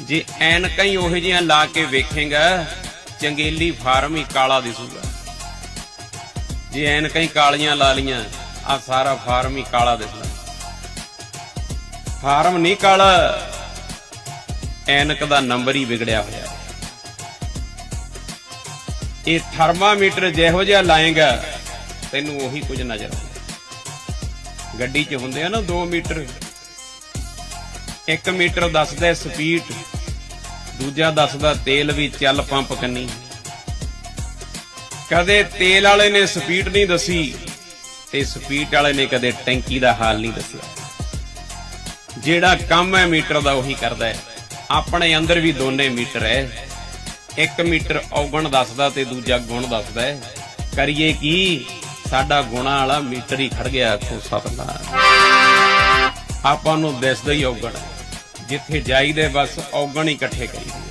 ਜੇ ਐਨਕਾਂ ਹੀ ਉਹੋ ਜਿਹੀਆਂ ਲਾ ਕੇ ਵੇਖੇਗਾ, ਚੰਗੇਲੀ ਫਾਰਮ ਹੀ ਕਾਲਾ ਦਿਸੂਗਾ। ਜੇ ਐਨਕਾਂ ਹੀ ਕਾਲੀਆਂ ਲਾ ਲੀਆਂ ਆ ਸਾਰਾ ਫਾਰਮ ਹੀ ਕਾਲਾ ਦਿਸਦਾ ਫਾਰਮ ਨਹੀਂ ਕਾਲਾ, ਐਨਕ ਦਾ ਨੰਬਰ ਹੀ ਵਿਗੜਿਆ ਹੋਇਆ ਹੈ। ਇਹ ਥਰਮਾਮੀਟਰ ਜਿਹੋ ਜਿਹਾ ਲਾਏਗਾ, ਤੈਨੂੰ ਉਹੀ ਕੁਝ ਨਜ਼ਰ ਆਉਂਦਾ। ਗੱਡੀ 'ਚ ਹੁੰਦੇ ਆ ਨਾ 2 ਮੀਟਰ। 1 ਮੀਟਰ ਦੱਸਦਾ ਸਪੀਡ, ਦੂਜਾ ਦੱਸਦਾ ਤੇਲ ਵੀ ਚੱਲ ਪੰਪ ਕੰਨੀ। ਕਦੇ ਤੇਲ ਵਾਲੇ ਨੇ ਸਪੀਡ ਨਹੀਂ ਦੱਸੀ ਤੇ ਸਪੀਡ ਵਾਲੇ ਨੇ ਕਦੇ ਟੈਂਕੀ ਦਾ ਹਾਲ ਨਹੀਂ ਦੱਸਿਆ। ਜਿਹੜਾ ਕੰਮ ਹੈ ਮੀਟਰ ਦਾ ਉਹੀ ਕਰਦਾ ਹੈ। ਆਪਣੇ ਅੰਦਰ ਵੀ ਦੋਨੇ ਮੀਟਰ ਹੈ। ਇੱਕ ਮੀਟਰ ਔਗਣ ਦੱਸਦਾ ਤੇ ਦੂਜਾ ਗੁਣ ਦੱਸਦਾ ਹੈ। ਕਰੀਏ ਕੀ? ਸਾਡਾ ਗੁਣਾ ਵਾਲਾ ਮੀਟਰ ਹੀ ਖੜ ਗਿਆ ਆਖੋ ਸਤਨਾਮ ਆਪਾਂ ਨੂੰ ਦਿਸਦਾ ਹੀ ਔਗਣ। ਹੈ। ਜਿੱਥੇ ਜਾਈਦੇ ਬਸ ਔਗਣ ਇਕੱਠੇ ਕਰੀਦੇ